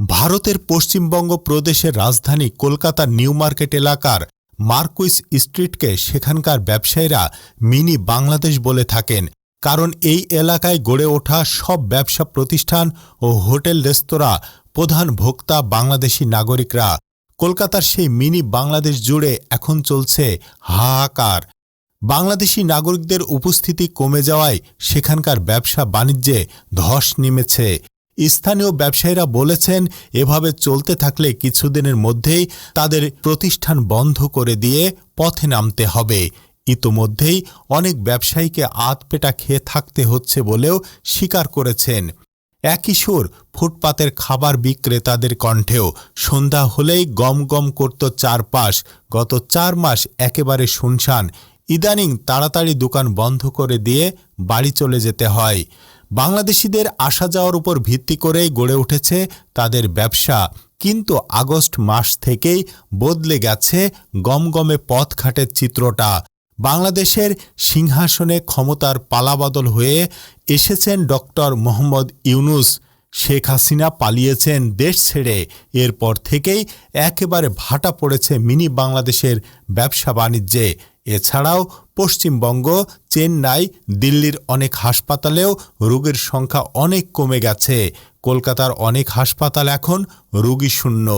ভারতের পশ্চিমবঙ্গ প্রদেশের রাজধানী কলকাতার নিউ মার্কেট এলাকার মার্কুইস স্ট্রিটকে সেখানকার ব্যবসায়ীরা মিনি বাংলাদেশ বলে থাকেন। কারণ এই এলাকায় গড়ে ওঠা সব ব্যবসা প্রতিষ্ঠান ও হোটেল রেস্তোরাঁ প্রধান ভোক্তা বাংলাদেশি নাগরিকরা। কলকাতার সেই মিনি বাংলাদেশ জুড়ে এখন চলছে হাহাকার। বাংলাদেশি নাগরিকদের উপস্থিতি কমে যাওয়ায় সেখানকার ব্যবসা বাণিজ্যে ধস নেমেছে। স্থানীয় ব্যবসায়ীরা বলেছেন, এভাবে চলতে থাকলে কিছুদিনের মধ্যেই তাদের প্রতিষ্ঠান বন্ধ করে দিয়ে পথে নামতে হবে। ইতোমধ্যেই অনেক ব্যবসায়ীকে আধপেটা খেয়ে থাকতে হচ্ছে বলেও স্বীকার করেছেন। একই সুর, ফুটপাতের খাবার বিক্রেতাদের কণ্ঠেও সন্ধ্যা হলেই গম গম করত চারপাশ। গত চার মাস একেবারে শুনশান। ইদানিং তাড়াতাড়ি দোকান বন্ধ করে দিয়ে বাড়ি চলে যেতে হয়। বাংলাদেশিদের আসা যাওয়ার উপর ভিত্তি করেই গড়ে উঠেছে তাদের ব্যবসা। কিন্তু আগস্ট মাস থেকেই বদলে গেছে গমগমে পথঘাটের চিত্রটা। বাংলাদেশের সিংহাসনে ক্ষমতার পালাবদল হয়ে এসেছেন ডক্টর মোহাম্মদ ইউনুস। শেখ হাসিনা পালিয়েছেন দেশ ছেড়ে। এরপর থেকেই একেবারে ভাটা পড়েছে মিনি বাংলাদেশের ব্যবসা বাণিজ্যে। এছাড়াও পশ্চিমবঙ্গ, চেন্নাই, দিল্লির অনেক হাসপাতালেও রোগীর সংখ্যা অনেক কমে গেছে। কলকাতার অনেক হাসপাতাল এখন রোগী শূন্য।